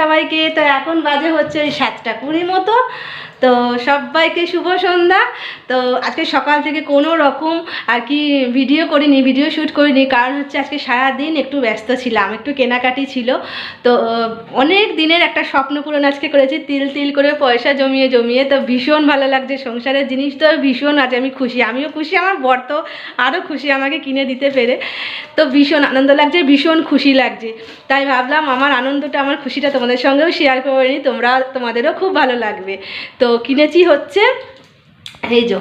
সবাইকে তো এখন বাজে হচ্ছে ওই সাতটা কুড়ি মতো। তো সবাইকে শুভ সন্ধ্যা। তো আজকে সকাল থেকে কোনো রকম আর কি ভিডিও করিনি ভিডিও শ্যুট করিনি, কারণ হচ্ছে আজকে সারা দিন একটু ব্যস্ত ছিলাম, একটু কেনাকাটি ছিল। তো অনেক দিনের একটা স্বপ্ন পূরণ আজকে করেছি, তিল তিল করে পয়সা জমিয়ে জমিয়ে। তো ভীষণ ভালো লাগছে, সংসারের জিনিস তো ভীষণ আজ আমি খুশি। আমিও খুশি, আমার বর তো আরও খুশি আমাকে কিনে দিতে পেরে। তো ভীষণ আনন্দ লাগছে, ভীষণ খুশি লাগছে। তাই ভাবলাম আমার আনন্দটা, আমার খুশিটা তোমাদের সঙ্গেও শেয়ার করে নিই তোমরা, তোমাদেরও খুব ভালো লাগবে। তো কিনেছি হচ্ছে এই যো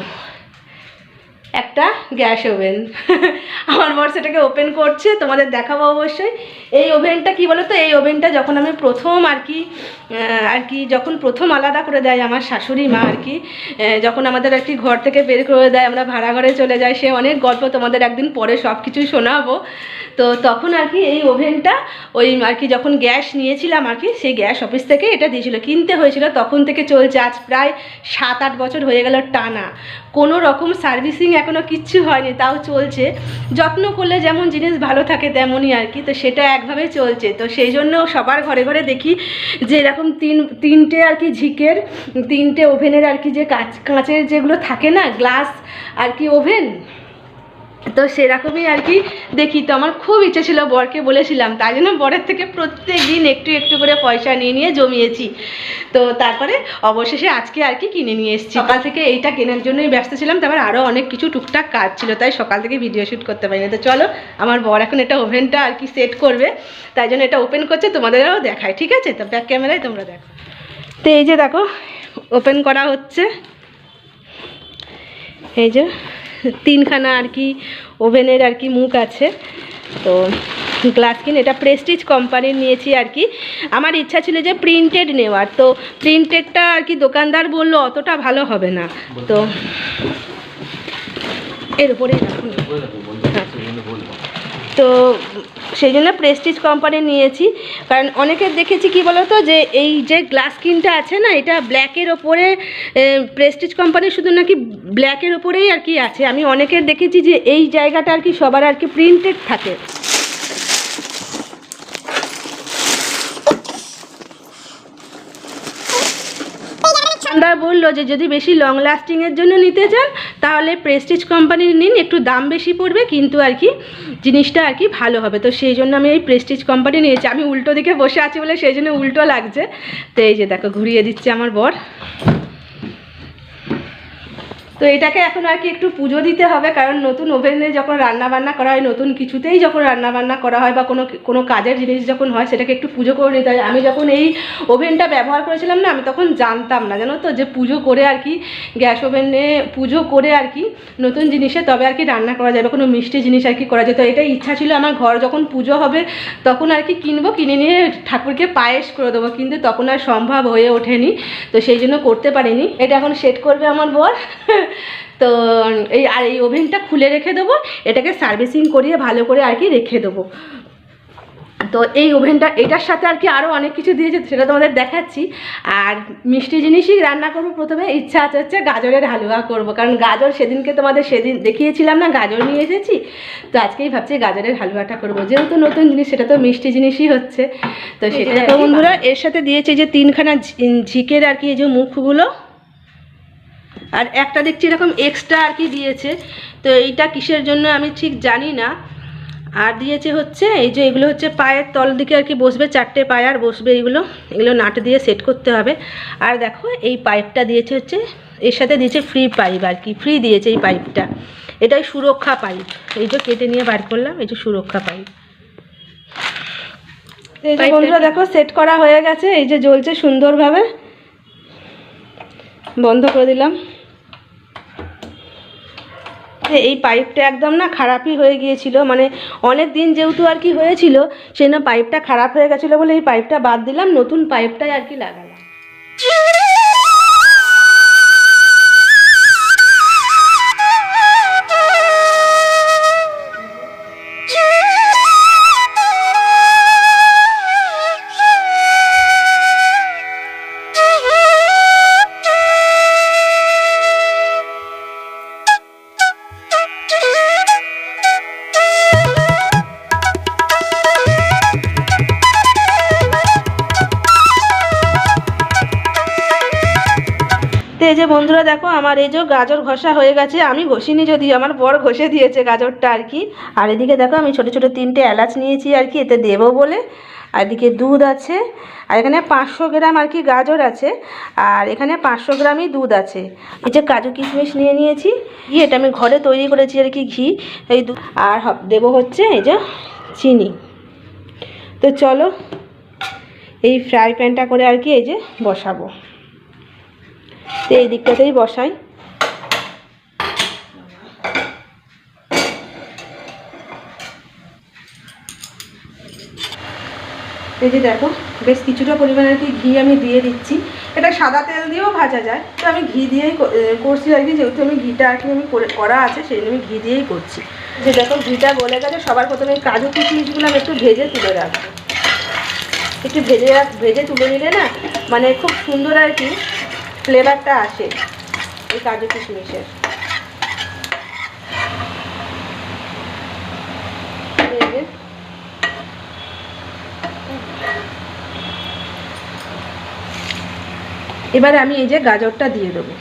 একটা গ্যাস ওভেন। আমার বর সেটাকে ওপেন করছে, তোমাদের দেখাবো অবশ্যই। এই ওভেনটা কি বলো তো এই ওভেনটা যখন আমি প্রথম আর কি আর কি যখন প্রথম আলাদা করে দেয় আমার শাশুড়ি মা আর কি যখন আমাদের আর কি ঘর থেকে বের করে দেয়, আমরা ভাড়া ঘরে চলে যাই, সে অনেক গল্প তোমাদের একদিন পরে সব কিছুই শোনাবো। তো তখন আর কি এই ওভেনটা ওই আর কি যখন গ্যাস নিয়েছিলাম আর কি, সেই গ্যাস অফিস থেকে এটা দিয়েছিল। কিনতে হয়েছিল তখন থেকে চলছে, আজ প্রায় সাত আট বছর হয়ে গেল টানা। কোনো রকম সার্ভিসিং এখনও কিচ্ছু হয়নি, তাও চলছে। যত্ন করলে যেমন জিনিস ভালো থাকে তেমনই আর কি, তো সেটা একভাবে চলছে। তো সেই জন্য সবার ঘরে ঘরে দেখি যে এরকম তিন, তিনটে আর কি ঝিকের, তিনটে ওভেনের আর কি যে কাঁচ, কাঁচের যেগুলো থাকে না, গ্লাস আর কি ওভেন তো সেরকমই আর কি দেখি তো আমার খুব ইচ্ছে ছিল বরকে বলেছিলাম তাই জন্য বরের থেকে প্রত্যেক দিন একটু একটু করে পয়সা নিয়ে নিয়ে জমিয়েছি। তো তারপরে অবশেষে আজকে আর কি কিনে নিয়ে এসেছি। সকাল থেকে এইটা কেনার জন্যই ব্যস্ত ছিলাম তারপর আরও অনেক কিছু টুকটাক কাজ ছিল তাই সকাল থেকে ভিডিও শ্যুট করতে পারিনি। তো চলো আমার বর এখন এটা ওভেনটা আর কি সেট করবে তাই জন্য এটা ওপেন করছে তোমাদেরও দেখায় ঠিক আছে? তো ব্যাক ক্যামেরায় তোমরা দেখো। তো এই যে দেখো ওপেন করা হচ্ছে। এই যে তিনখানা আর কি ওভেনের আর কি মুখ আছে। তো গ্লাস কিন এটা প্রেস্টিজ কোম্পানির নিয়েছি আর কি। আমার ইচ্ছা ছিল যে প্রিন্টেড নেওয়ার। তো প্রিন্টেডটা আর কি দোকানদার বলল অতটা ভালো হবে না। তো এর উপরে রাখুন। তো সেই জন্য প্রেস্টিজ কোম্পানি নিয়েছি। কারণ অনেকের দেখেছি কি বলতো যে, এই যে গ্লাস স্কিনটা আছে না, এটা ব্ল্যাকের ওপরে প্রেস্টিজ কোম্পানি শুধু নাকি ব্ল্যাকের ওপরেই আর কি আছে। আমি অনেকের দেখেছি যে, এই জায়গাটা আর কি সবার আর কি প্রিন্টেড থাকে। বলল যে, যদি বেশি লং লাস্টিংয়ের জন্য নিতে চান তাহলে প্রেস্টিজ কোম্পানির নিন, একটু দাম বেশি পড়বে, কিন্তু আর কি জিনিসটা আর কি ভালো হবে। তো সেই জন্য আমি এই প্রেস্টিজ কোম্পানি নিয়েছি। আমি উল্টো দিকে বসে আছি বলে সেই জন্য উল্টো লাগছে। তো এই যে দেখো, ঘুরিয়ে দিচ্ছে আমার বর। তো এটাকে এখন আর কি একটু পুজো দিতে হবে, কারণ নতুন ওভেনে যখন রান্না বান্না করা হয়, নতুন কিছুতেই যখন রান্না বান্না করা হয় বা কোনো কোনো কাজের জিনিস যখন হয়, সেটাকে একটু পুজো করে নিতে হয়। আমি যখন এই ওভেনটা ব্যবহার করেছিলাম না, আমি তখন জানতাম না, জানো তো, যে পুজো করে আর কি, গ্যাস ওভেনে পুজো করে আর কি, নতুন জিনিসে তবে আর কি রান্না করা যাবে কোনো মিষ্টি জিনিস আর কি করা যায়। তো এটাই ইচ্ছা ছিল, আমার ঘর যখন পুজো হবে, তখন আর কি কিনবো, কিনে নিয়ে ঠাকুরকে পায়েস করে দেবো, কিন্তু তখন আর সম্ভব হয়ে ওঠেনি, তো সেই জন্য করতে পারিনি। এটা এখন সেট করবে আমার বর। তো এই আর এই ওভেনটা খুলে রেখে দেবো এটাকে সার্ভিসিং করিয়ে ভালো করে আর কি রেখে দেবো। তো এই ওভেনটা এটার সাথে আর কি আরও অনেক কিছু দিয়েছে সেটা তোমাদের দেখাচ্ছি। আর মিষ্টি জিনিসই রান্না করব প্রথমে ইচ্ছা আছে হচ্ছে গাজরের হালুয়া করব। কারণ গাজর সেদিনকে তোমাদের সেদিন দেখিয়েছিলাম না গাজর নিয়ে এসেছি। তো আজকেই ভাবছি গাজরের হালুয়াটা করব। যেহেতু নতুন জিনিস সেটা তো মিষ্টি জিনিসই হচ্ছে। তো সেটা বন্ধুরা এর সাথে দিয়েছে যে তিনখানা ঝিকের আর কি এই যে মুখগুলো। আর একটা দেখছি এরকম এক্সট্রা আর কি দিয়েছে। তো এইটা কিসের জন্য আমি ঠিক জানি না। আর দিয়েছে হচ্ছে এই যে এগুলো হচ্ছে পায়ের তল দিকে আর কি বসবে চারটে পায়ে আর বসবে এগুলো। এগুলো নাট দিয়ে সেট করতে হবে। আর দেখো এই পাইপটা দিয়েছে হচ্ছে এর সাথে দিয়েছে ফ্রি পাইপ আর কি। ফ্রি দিয়েছে এই পাইপটা এটাই সুরক্ষা পাইপ এই যে কেটে নিয়ে বার করলাম এই যে সুরক্ষা পাইপ এই যে বন্ধুরা দেখো সেট করা হয়ে গেছে এই যে জ্বলছে সুন্দরভাবে। বন্ধ করে দিলাম। এই পাইপটা একদম না খারাপই হয়ে গিয়েছিল। মানে অনেক দিন যেহেতু আর কি হয়েছিল, সেই পাইপটা খারাপ হয়ে গেছিল বলে এই পাইপটা বাদ দিলাম। নতুন পাইপটাই আর কি লাগালাম। বন্ধুরা দেখো, আমার এই যে গাজর ঘষা হয়ে গেছে, আমি ঘষিনি যদি আমার বর ঘষে দিয়েছে গাজরটা আর কি। আর এদিকে দেখো, আমি ছোট ছোট তিনটে এলাচ নিয়েছি আর কি, এতে দেবো বলে। আর এদিকে দুধ আছে, আর এখানে পাঁচশো গ্রাম আর কি গাজর আছে, আর এখানে পাঁচশো গ্রামই দুধ আছে। এই যে কাজু কিশমিশ নিয়ে নিয়েছি ঘি এটা আমি ঘরে তৈরি করেছি আর কি ঘি, এই দুধ আর দেবো হচ্ছে এই যে চিনি। তো চলো, এই ফ্রাই প্যানটা করে আর কি এই যে বসাবো। এই দিকটাতেই বসাই। এই যে দেখো, বেশ কিছুটা পরিমাণে আর কি ঘি আমি দিয়ে দিচ্ছি। এটা সাদা তেল দিয়েও ভাজা যায়, তো আমি ঘি দিয়েই করছি আর কি, যেহেতু আমি ঘিটা আর কি আমি করে- আছে, সেই আমি ঘি দিয়েই করছি। যে দেখো, ঘিটা গলে গেছে, সবার প্রথমে কাজু কিশমিশগুলো আমি একটু ভেজে তুলে রাখব। একটু ভেজে ভেজে তুলে নিলে না মানে খুব সুন্দর আর কি ফ্লেভারটা আসে এই কাজু কিশমিশের। এবারে আমি এই যে গাজরটা দিয়ে দেবো।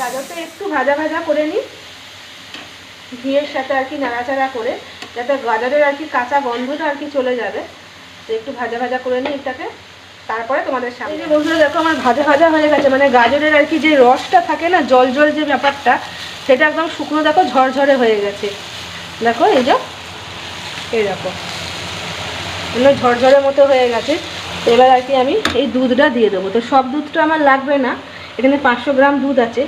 গাজরটা একটু ভাজা ভাজা করে নিই। ঘিয়ের সাথে আর কি নাড়াচাড়া করে, যাতে গাজরের আর কি কাঁচা গন্ধটা আর কি চলে যাবে। তো একটু ভাজা ভাজা করে নিই এটাকে। তারপরে তোমাদের সামনে। যে বন্ধুরা, দেখো আমার ভাজা ভাজা হয়ে গেছে। মানে গাজরের আর কি যে রসটা থাকে না, জল জল যে ব্যাপারটা, সেটা একদম শুকনো, দেখো, ঝরঝরে হয়ে গেছে। দেখো, এই যে, এই দেখো। এগুলো ঝরঝরের মতো হয়ে গেছে। এবার আর কি আমি এই দুধটা দিয়ে দেবো। তো সব দুধটা আমার লাগবে না। এখানে পাঁচশো গ্রাম দুধ আছে।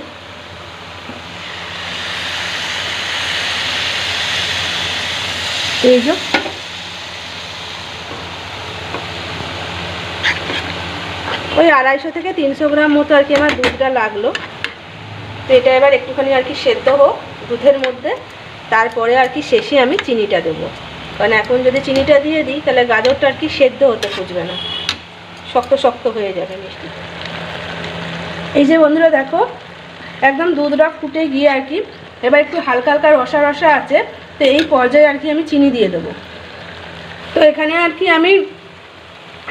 এই যে ওই আড়াইশো থেকে তিনশো গ্রাম মতো আর কি আমার দুধটা লাগল। তো এটা এবার একটুখানি আর কি সেদ্ধ হোক দুধের মধ্যে। তারপরে আর কি শেষে আমি চিনিটা দেবো। কারণ এখন যদি চিনিটা দিয়ে দিই, তাহলে গাজরটা আর কি সেদ্ধ হতে খুঁজবে না। শক্ত শক্ত হয়ে যাবে মিষ্টি। এই যে বন্ধুরা দেখো, একদম দুধটা ফুটে গিয়ে আর কি এবার একটু হালকা হালকা রসা রসা আছে। তো এই পর্যায়ে আর কি আমি চিনি দিয়ে দেবো। তো এখানে আর কি আমি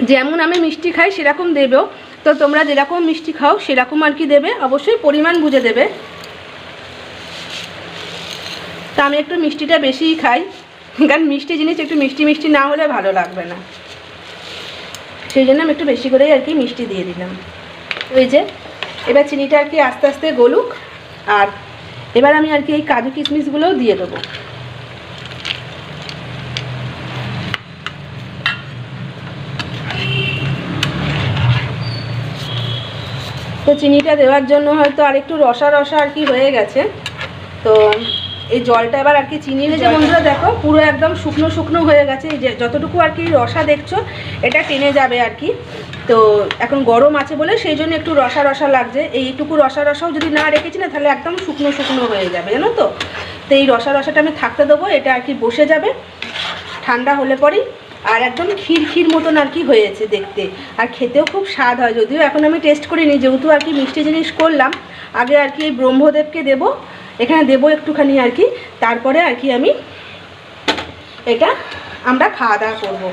যেমন আমি মিষ্টি খাই, সেরকম দেবেও। তো তোমরা যেরকম মিষ্টি খাও, সেরকম আর কি দেবে। অবশ্যই পরিমাণ বুঝে দেবে। তা আমি একটু মিষ্টিটা বেশিই খাই। কারণ মিষ্টি জিনিস একটু মিষ্টি মিষ্টি না হলে ভালো লাগবে না। সেই জন্য আমি একটু বেশি করেই আর কি মিষ্টি দিয়ে দিলাম। ওই যে, এবার চিনিটা আর কি আস্তে আস্তে গলুক। আর এবার আমি আর কি এই কাজু কিশমিশগুলোও দিয়ে দেবো। তো চিনিটা দেওয়ার জন্য হয়তো আর একটু রসা রসা আর কি হয়ে গেছে। তো এই জলটা এবার আর কি চিনির যে বন্ধুরা দেখো পুরো একদম শুকনো শুকনো হয়ে গেছে। এই যে যতটুকু আর কি রসা দেখছ এটা টেনে যাবে আর কি। তো এখন গরম আছে বলে সেই জন্য একটু রসা রসা লাগছে। এইটুকু রসা রসাও যদি না রেখেছি না তাহলে একদম শুকনো শুকনো হয়ে যাবে জানো তো? তো এই রসা রসাটা আমি থাকতে দেবো এটা আর কি বসে যাবে। ঠান্ডা হলে পরেই। আর একদম ক্ষীর ক্ষীর মতন আর কি হয়েছে দেখতে। আর খেতেও খুব স্বাদ হয়, যদিও এখন আমি টেস্ট করিনি, যেহেতু আর কি মিষ্টি জিনিস করলাম, আগে আর কি এই ব্রহ্মদেবকে দেব, এখানে দেব একটুখানি আর কি, তারপরে আর কি আমি এটা আমরা খাওয়া দাওয়া করব।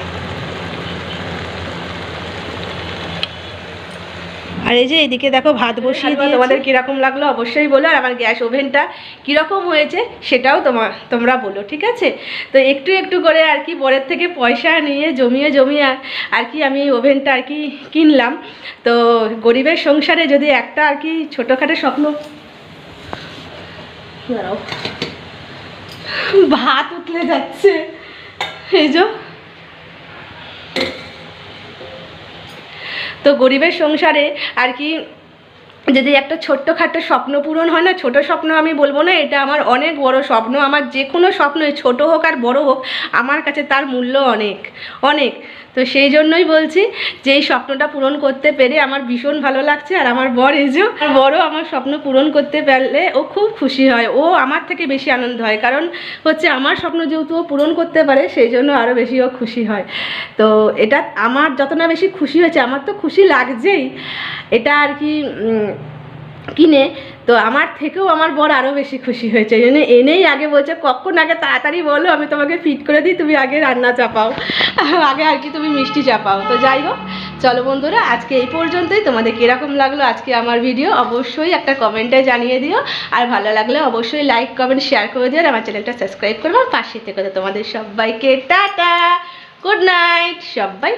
আর এই যে এদিকে দেখো ভাত বসিয়ে দিয়ে তোমাদের কীরকম লাগল অবশ্যই বলো আর আমার গ্যাস ওভেনটা কীরকম হয়েছে সেটাও তোমার তোমরা বলো ঠিক আছে? তো একটু একটু করে আর কি বরের থেকে পয়সা নিয়ে জমিয়ে জমিয়ে আর কি আমি এই ওভেনটা আর কি কিনলাম। তো গরিবের সংসারে যদি একটা আর কি ছোটোখাটো স্বপ্ন ভাত উতলে যাচ্ছে। এই যে তো গরিবের সংসারে আর কি যদি একটা ছোট্টখাটো স্বপ্ন পূরণ হয় না, ছোট স্বপ্ন আমি বলব না, এটা আমার অনেক বড় স্বপ্ন। আমার যে কোনো স্বপ্নই ছোট হোক আর বড় হোক, আমার কাছে তার মূল্য অনেক অনেক। তো সেই জন্যই বলছি যে এই স্বপ্নটা পূরণ করতে পেরে আমার ভীষণ ভালো লাগছে, আর আমার বর এজো আর বড় আমার স্বপ্ন পূরণ করতে পারলে ও খুব খুশি হয়, ও আমার থেকে বেশি আনন্দ হয়। কারণ হচ্ছে আমার স্বপ্ন যেহেতু ও পূরণ করতে পারে, সেই জন্য আরও বেশি ও খুশি হয়। তো এটা আমার যত না বেশি খুশি হয়েছে, আমার তো খুশি লাগছেই। এটা আর কি কিনে, তো আমার থেকেও আমার বর আরও বেশি খুশি হয়েছে। এই এনেই আগে বলছে, কখন আগে তাড়াতাড়ি বলো, আমি তোমাকে ফিট করে দিই, তুমি আগে রান্না চাপাও। আগে আর কি তুমি মিষ্টি চাপাও। তো যাই হোক, চলো বন্ধুরা, আজকে এই পর্যন্তই। তোমাদের কীরকম লাগল আজকে আমার ভিডিও অবশ্যই একটা কমেন্টে জানিয়ে দিও। আর ভালো লাগলে অবশ্যই লাইক কমেন্ট শেয়ার করে দিও। আর আমার চ্যানেলটা সাবস্ক্রাইব করব পাশে থেকে। তোমাদের সবাইকে টাটা গুড নাইট সবাই।